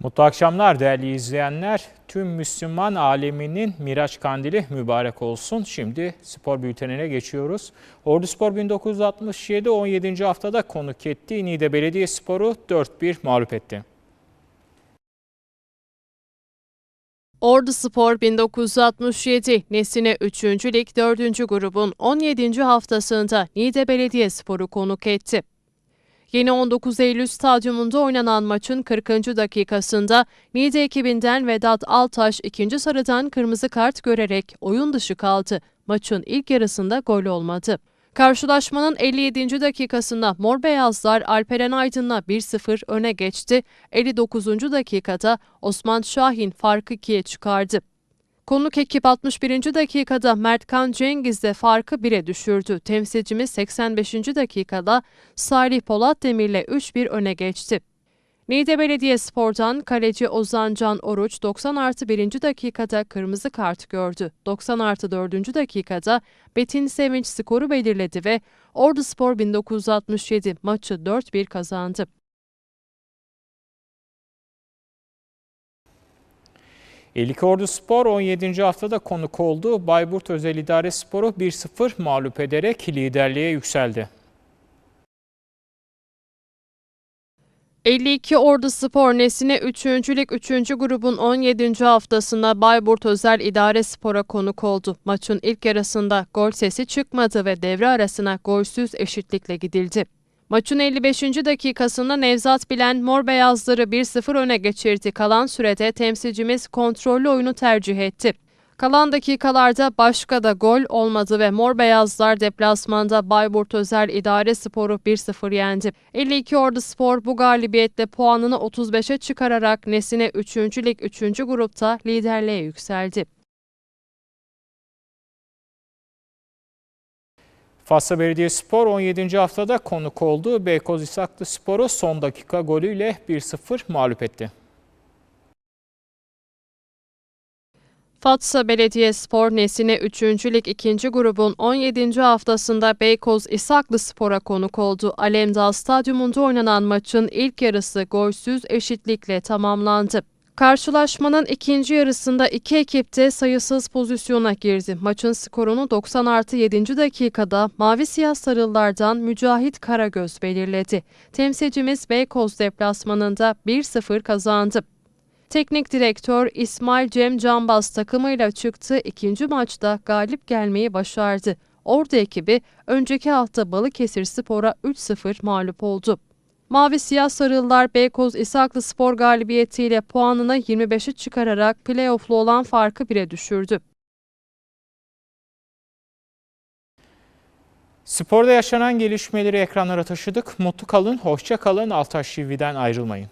Mutlu akşamlar değerli izleyenler. Tüm Müslüman aleminin Miraç Kandili mübarek olsun. Şimdi spor bültenine geçiyoruz. Ordu Spor 1967 17. haftada konuk etti. Niğde Belediyespor'u 4-1 mağlup etti. Ordu Spor 1967 Nesine 3. Lig 4. grubun 17. haftasında Niğde Belediyespor'u konuk etti. Yeni 19 Eylül stadyumunda oynanan maçın 40. dakikasında Niğde ekibinden Vedat Altaş ikinci sarıdan kırmızı kart görerek oyun dışı kaldı. Maçın ilk yarısında gol olmadı. Karşılaşmanın 57. dakikasında Mor Beyazlar Alperen Aydın'la 1-0 öne geçti. 59. dakikada Osman Şahin farkı 2'ye çıkardı. Konuk ekip 61. dakikada Mertkan Cengiz de farkı 1'e düşürdü. Temsilcimiz 85. dakikada Salih Polat Demir'le 3-1 öne geçti. Niğde Belediyespor'dan kaleci Ozan Can Oruç 90 artı 1. dakikada kırmızı kart gördü. 90 artı 4. dakikada Betin Sevinç skoru belirledi ve Ordu Spor 1967 maçı 4-1 kazandı. İlk Ordu Spor 17. haftada konuk oldu. Bayburt Özel İdare Spor'u 1-0 mağlup ederek liderliğe yükseldi. 52 Ordu Spor Nesine 3. Lig 3. grubun 17. haftasında Bayburt Özel İdare Spor'a konuk oldu. Maçın ilk yarısında gol sesi çıkmadı ve devre arasına golsüz eşitlikle gidildi. Maçın 55. dakikasında Nevzat Bilen Mor Beyazları 1-0 öne geçirdi. Kalan sürede temsilcimiz kontrollü oyunu tercih etti. Kalan dakikalarda başka da gol olmadı ve Mor Beyazlar deplasmanda Bayburt Özel İdare Sporu 1-0 yendi. 52 Ordu Spor bu galibiyetle puanını 35'e çıkararak Nesine 3. Lig 3. grupta liderliğe yükseldi. Fatsa Belediyespor 17. haftada konuk oldu. Beykoz İshaklı Spor'u son dakika golüyle 1-0 mağlup etti. Fatsa Belediyespor Nesine 3. Lig 2. grubun 17. haftasında Beykoz İshaklı Spor'a konuk oldu. Alemdağ Stadyumunda oynanan maçın ilk yarısı golsüz eşitlikle tamamlandı. Karşılaşmanın ikinci yarısında iki ekip de sayısız pozisyona girdi. Maçın skorunu 90 artı 7. dakikada Mavi Siyah Sarıllardan Mücahit Karagöz belirledi. Temsilcimiz Beykoz deplasmanında 1-0 kazandı. Teknik direktör İsmail Cem Canbaz takımıyla çıktı ikinci maçta galip gelmeyi başardı. Ordu ekibi önceki hafta Balıkesir Spor'a 3-0 mağlup oldu. Mavi Siyah Sarılılar Beykoz İshaklı Spor galibiyetiyle puanını 25'e çıkararak playoff'lu olan farkı 1'e düşürdü. Sporda yaşanan gelişmeleri ekranlara taşıdık. Mutlu kalın, hoşça kalın. Altaş TV'den ayrılmayın.